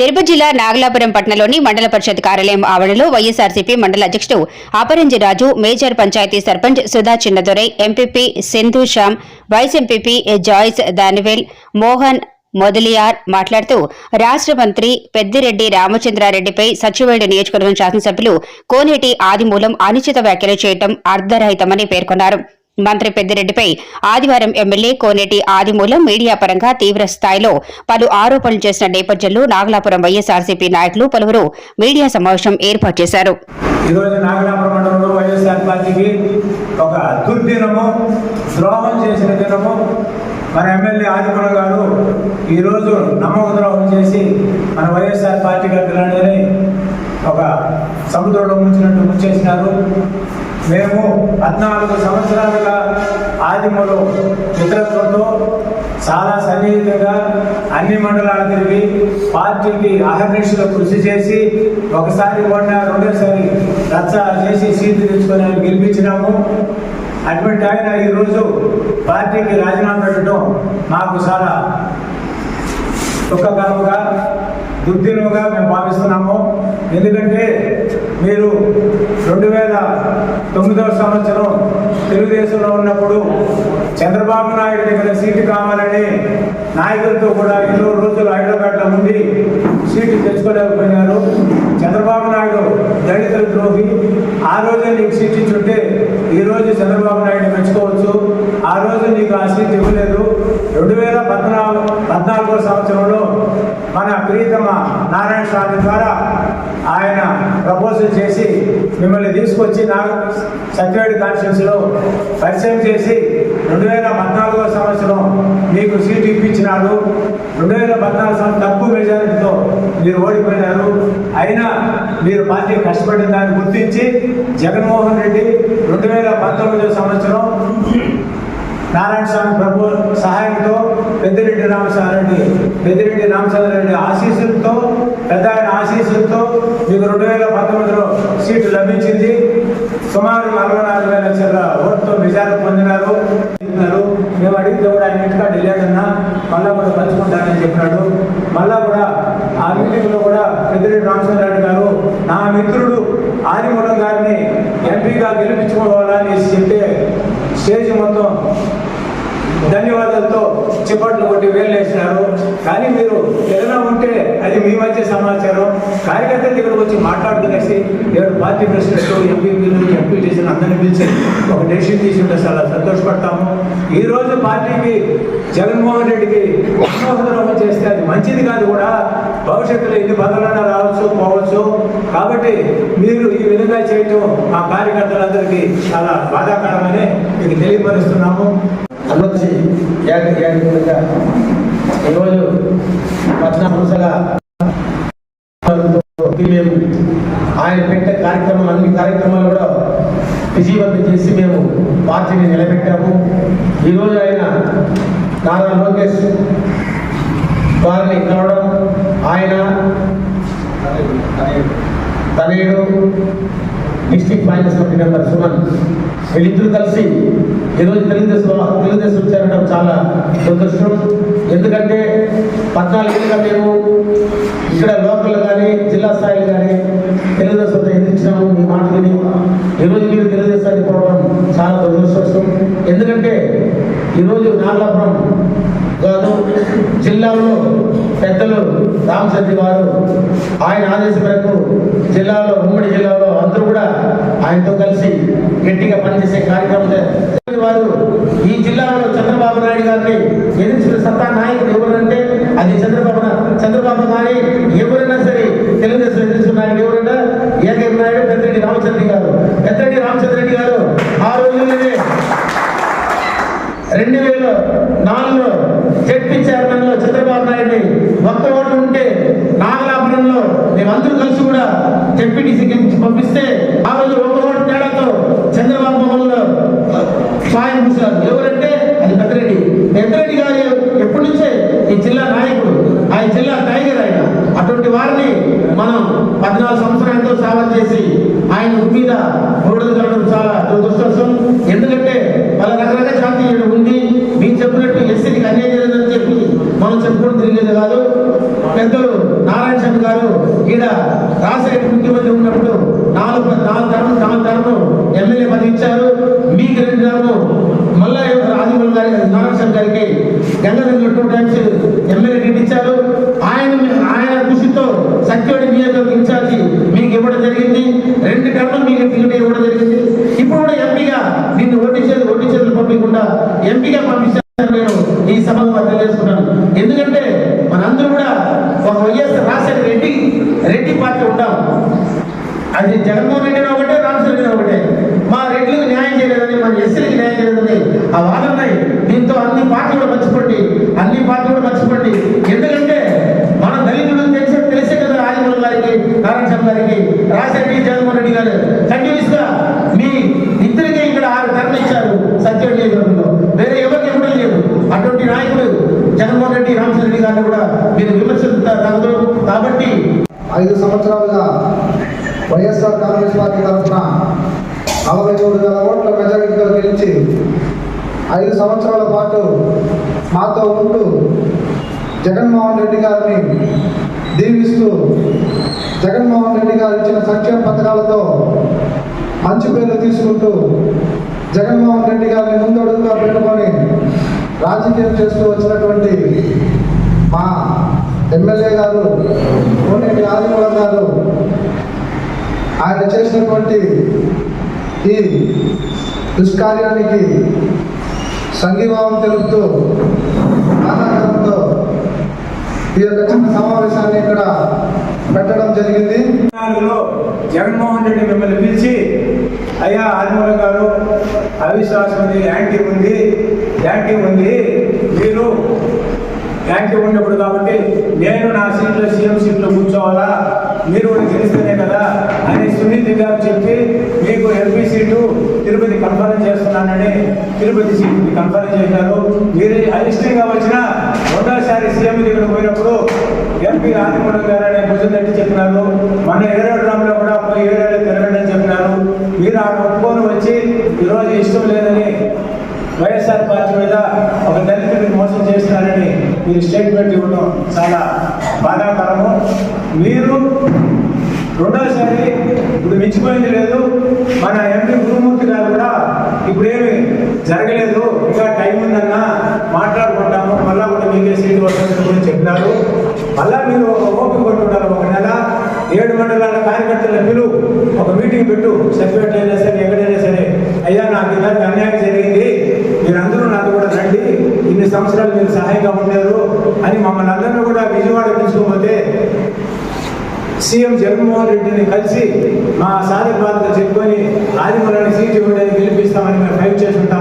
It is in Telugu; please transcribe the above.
తిరుపతి జిల్లా నాగలాపురం పట్టణంలోని మండల పరిషత్ కార్యాలయం ఆవరణలో వైఎస్ఆర్సీపీ మండల అధ్యక్షుడు Aparanji Raju major panchayat sarpanch Sudha Chinnadorai MPP Sindhu Shyam vice MPP Joyce Danivel Mohan Mudaliar మాట్లాడుతూ రాష్ట్ర మంత్రి పెద్దిరెడ్డి రామచంద్రారెడ్డిపై సచివాలయ నియోజకవర్గం శాసనసభ్యులు కోనేటి ఆదిమూలం అనుచిత వ్యాఖ్యలు చేయడం అర్ధరహితమని పేర్కొన్నారు. మంత్రి పెద్దిరెడ్డిపై ఆదివారం ఎమ్మెల్యే కోనేటి ఆదిమూలం మీడియా పరంగా తీవ్ర స్థాయిలో పలు ఆరోపణలు చేసిన నేపథ్యంలో నాగలాపురం వైఎస్ఆర్సీపీ నాయకులు పలువురు మీడియా సమావేశం ఏర్పాటు చేశారు. ఒక దుర్దినము ద్రోహం చేసిన దినము. మన ఎమ్మెల్యే ఆదిమూల గారు ఈరోజు నమ్మక ద్రోహం చేసి మన వైఎస్ఆర్ పార్టీ గడ్డలని ఒక సముద్రంలో ముంచినట్టు ముంచేసినారు. మేము పద్నాలుగు సంవత్సరాలుగా ఆదిమలో మిత్రత్వంతో చాలా సన్నిహితంగా అన్ని మండలాలు తిరిగి పార్టీకి అహర్నిశలు కృషి చేసి ఒకసారి కొన్న రెండోసారి రచ్చ చేసి సీట్లు తెచ్చుకొని ఆయన గెలిపించినాము. అటువంటి ఆయన ఈరోజు పార్టీకి రాజీనామా పెట్టడం మాకు చాలా దుఃఖకరముగా దుర్దినముగా మేము భావిస్తున్నాము. ఎందుకంటే మీరు రెండు వేల తొమ్మిదవ సంవత్సరం తెలుగుదేశంలో ఉన్నప్పుడు చంద్రబాబు నాయుడు దగ్గర సీటు కావాలని నాయకులతో కూడా ఎన్నో రోజులు హైదరాబాద్లో ఉండి సీటు తెచ్చుకోలేకపోయినారు. చంద్రబాబు నాయుడు దళితుల ద్రోహి. ఆ రోజే నీకు సీట్ ఇచ్చుంటే ఈరోజు చంద్రబాబు నాయుడు మెచ్చుకోవచ్చు. ఆ రోజు నీకు ఆ సీట్ ఇవ్వలేదు. రెండు వేల పద్నాలుగు పద్నాలుగో సంవత్సరంలో మన ప్రీతమ నారాయణ స్వామి ద్వారా ప్రపోజల్ చేసి మిమ్మల్ని తీసుకొచ్చి నా సత్యవేడి కాన్స్టిట్యూన్సీలో పరిచయం చేసి రెండు వేల పద్నాలుగో సంవత్సరం మీకు సీటు ఇప్పించినాడు. రెండు వేల పద్నాలుగు సంవత్సరం తక్కువ మెజారిటీతో మీరు ఓడిపోయినారు. అయినా మీరు పార్టీ కష్టపడిన దాన్ని గుర్తించి జగన్మోహన్ రెడ్డి రెండు వేల పంతొమ్మిదో సంవత్సరం నారాయణ స్వామి ప్రభు సహాయంతో పెద్దిరెడ్డి రామచంద్రరెడ్డి పెద్దిరెడ్డి రామచంద్రరెడ్డి ఆశీస్సులతో పెద్ద ఆయన ఆశీస్సులతో మీకు రెండు వేల సీటు లభించింది. సుమారు నలభై నాలుగు వేల చిల్లర ఓటుతో విజయాలు పొందినారు. చెప్పినారు. మేము అడిగితే కూడా ఆయన ఇంటికా వెళ్ళాడన్నా మళ్ళా కూడా పంచుకుంటానని చెప్పినాడు. మళ్ళా కూడా ఆ మీటింగ్లో కూడా పెద్దిరెడ్డి రామచంద్రరెడ్డి గారు నా మిత్రుడు ఆదిమూలం గారిని ఎంపీగా గెలిపించుకోవాలని చెప్తే స్టేజ్ మొత్తం ధన్యవాదాలతో చిప్పట్లు కొట్టి వేలు వేసినారు. కానీ మీరు ఏదైనా ఉంటే అది మీ మధ్య సమాచారం. ఎవరు పార్టీ ఎంపీపీలు ఎంపీటీసీలు అందరినీ పిలిచి ఒక డెసిషన్ తీసుకుంటే చాలా సంతోషపడతాము ఈ రోజు పార్టీకి జగన్మోహన్ రెడ్డికి మనోహరం చేస్తే అది మంచిది కాదు కూడా. భవిష్యత్తులో ఎన్ని బదలన్నా రావచ్చు పోవచ్చు. కాబట్టి మీరు ఈ విధంగా చేయటం మా కార్యకర్తలందరికీ చాలా బాధాకరమని మీకు తెలియపరుస్తున్నాము. అన్నొచ్చి ఏక ఈరోజు పట్టణ సంస్థగా మేము ఆయన పెట్టే కార్యక్రమం అన్ని కార్యక్రమాలు కూడా విజయవంతం చేసి మేము పార్టీని నిలబెట్టాము. ఈరోజు ఆయన నారా లోకేష్ వారిని కలవడం ఆయన తనయుడు district finance committee member Suman వీళ్ళిద్దరూ కలిసి ఈరోజు తెలుగుదేశం తెలుగుదేశం చేరడం చాలా దురదృష్టం. ఎందుకంటే పద్నాలుగేళ్ళుగా మేము ఇక్కడ లోకల్ కానీ జిల్లా స్థాయిలో కానీ తెలుగుదేశంతో ఎదిరించినాము మీ మాట విని ఈరోజు మీరు తెలుగుదేశానికి పోవడం చాలా దురదృష్టం ఎందుకంటే ఈరోజు నాగలాపురం కాదు జిల్లాలో పెద్దలు రామశెట్టి వారు ఆయన ఆదేశం మేరకు జిల్లాలో ఉమ్మడి జిల్లాలో అందరూ కూడా ఆయనతో కలిసి గట్టిగా పనిచేసే కార్యక్రమం వారు ఈ జిల్లాలో చంద్రబాబు నాయుడు గారిని ఎదిరించిన సత్తా నాయకుడు ఎవరంటే అది చంద్రబాబు చంద్రబాబు కానీ ఎవరైనా సరే తెలుగుదేశం ఎదిరించిన నాయకుడు ఎవరైనా ఏకైక నాయుడు పెద్దిరెడ్డి రామచంద్ర గారు. పెద్దరెడ్డి రామచంద్ర రెడ్డి గారు ఆ రోజుల్లోనే రెండు వేల నాలుగులో జడ్పీ చైర్మన్లో చంద్రబాబు నాయుడిని ఒక్క ఓటు ఉంటే నాగలాపురంలో మేమందరూ కలిసి కూడా జడ్పీటీసీకి పంపిస్తే ఆ రోజు ఒక ఓటు తేడాతో చంద్రబాబు భవన్లో సాయం చేశారు. ఎవరంటే అది పెద్దరెడ్డి. పెద్దరెడ్డి గారు ఎప్పటి నుంచే ఈ జిల్లా నాయకుడు. ఆయన జిల్లా టైగర్ ఆయన. అటువంటి వారిని మనం పద్నాలుగు సంవత్సరాలతో సేవ చేసి ఆయన మీద బురద కలడం చాలా దురదృష్టం ఎందుకంటే వాళ్ళ రకరకాల జాతీయుడు ఉంది మీరు చెప్పినట్టు ఎస్సీకి అన్యాయం జరిగిందని చెప్పి మనం చెప్పుకోవడం తిరిగేది కాదు పెద్దలు నారాయణ స్వామి ఈడ రాజశేఖర ముఖ్యమంత్రి ఉన్నప్పుడు నాలుగు నాలుగు తరము నాలుగు తరము ఎమ్మెల్యే పది ఇచ్చారు. మీకు రెండు తరము మళ్ళా ఆదిమల్ గారి నారాయణ గారికి Gangadhara two times MLA ticket ఇచ్చారు. ఆయన ఆయన కృషితో సత్యవాడి నియోజకవర్గం ఇన్ఛార్జి మీకు ఇవ్వడం జరిగింది. రెండు టర్ములు మీకు టికెట్ ఇవ్వడం జరిగింది. ఇప్పుడు కూడా ఎంపీగా నిన్ను ఓటించేది ఓటించేది పంపించకుండా ఎంపీగా పంపించారు నేను ఈ సభలో తెలియజేసుకున్నాను ఎందుకంటే మనందరూ కూడా ఒక వైఎస్ రెడ్డి పార్టీ ఉంటాం అది జగన్మోహన్ రెడ్డి ఒకటే రామచంద్ర ఒకటే. మా రెడ్లకు న్యాయం చేయలేదని మన ఎస్సీలకు న్యాయం చేయలేదని ఆ వాదన్నాయి దీంతో అన్ని పార్టీ కూడా మర్చిపోండి. అన్ని పార్టీ కూడా మర్చిపోండి. ఎందుకంటే మన దళితులు తెలిసే తెలిసే కదా ఆదిమూలం గారికి నారాయణ గారికి రాజశేఖర జగన్మోహన్ రెడ్డి గారు. కంటిన్యూస్గా మీ ఇద్దరికే ఇక్కడ ఆరు ధరలు ఇచ్చారు సత్యం నియోజకవర్గంలో. వేరే ఎవరికి ఇవ్వడం లేదు. అటువంటి నాయకుడు జగన్మోహన్ రెడ్డి రామచంద్ర రెడ్డి గారిని కూడా మీరు విమర్శిస్తారు తగదు కాబట్టి ఐదు సంవత్సరాలుగా వైఎస్ఆర్ కాంగ్రెస్ పార్టీ తరఫున నలభై మూడు వేల ఓట్ల మెజారిటీతో గెలిచి ఐదు సంవత్సరాల పాటు మాతో ఉంటూ జగన్మోహన్ రెడ్డి గారిని దీవిస్తూ జగన్మోహన్ రెడ్డి గారు ఇచ్చిన సంక్షేమ పథకాలతో మంచి పేర్లు తీసుకుంటూ జగన్మోహన్ రెడ్డి గారిని ముందడుగుగా పెట్టుకొని రాజకీయం చేస్తూ వచ్చినటువంటి మా ఎమ్మెల్యే గారు కోనేటి ఆదిమూలం గారు ఆయన చేసినటువంటి ఈ దుష్కార్యానికి సంఘీభావం తెలుపుతూ ఆనందంతో ఈ యొక్క చిన్న సమావేశాన్ని ఇక్కడ పెట్టడం జరిగింది. జగన్మోహన్ రెడ్డి మిమ్మల్ని పిలిచి అయ్యా ఆదిమూలం గారు అవిశ్వాసం ఉంది యాంటీ ఉంది యాంటీ ఉంది మీరు యాక్టివ్ ఉన్నప్పుడు కాబట్టి నేను నా సీట్లో సీఎం సీట్లో కూర్చోవాలా? మీరు కూడా గెలిస్తేనే కదా? అని సునీతి గారు చెప్పి మీకు ఎంపీ సీటు తిరుపతి కన్ఫర్మ్ చేస్తున్నానని తిరుపతి సీటు కన్ఫర్మ్ చేశారు. మీరు అయిష్టంగా వచ్చిన రెండోసారి సీఎం దగ్గర పోయినప్పుడు ఎంపీ ఆదిమూలం గారు అనే భుజం తట్టి చెప్పినారు. మన ఏడేడు రాములో కూడా పోయి ఏడేళ్ళు చెప్పినారు. మీరు ఆ ఒప్పుకొని వచ్చి ఈరోజు ఇష్టం లేదని వైఎస్ఆర్ పార్టీ మీద మీరు స్టేట్మెంట్ ఇవ్వడం చాలా బాధాకరము. మీరు రెండోసారి ఇప్పుడు మించిపోయింది లేదు. మన ఎంపీ గురుమూర్తి గారు కూడా ఇప్పుడేమి జరగలేదు. ఇంకా టైం ఉందన్నా మాట్లాడుకుంటాము. మళ్ళా కూడా మీకే సీట్ వస్తుందని చెప్పినారు. మళ్ళా మీరు ఒక ఓపిక కొట్టుకుంటారు ఒక నెల ఏడు మండల కార్యకర్తల పిలువు ఒక మీటింగ్ పెట్టు సెక్రటరీ అయినా సరే ఎక్కడైనా సరే అయ్యా నాకు ఇలాంటి అన్యాయం జరిగింది మీరందరూ నాతో కూడా రండి ఇన్ని సంవత్సరాలు మీరు సహాయంగా ఉండేరు అని మమ్మల్ని అందరినీ కూడా విజయవాడ పిలుచుకోపోతే సీఎం జగన్మోహన్ రెడ్డిని కలిసి మా సాధక బాధ్యత చెప్పుకొని ఆదిమూలాన్ని సీట్ ఇవ్వడానికి గెలిపిస్తామని మేము ఫైట్ చేస్తుంటే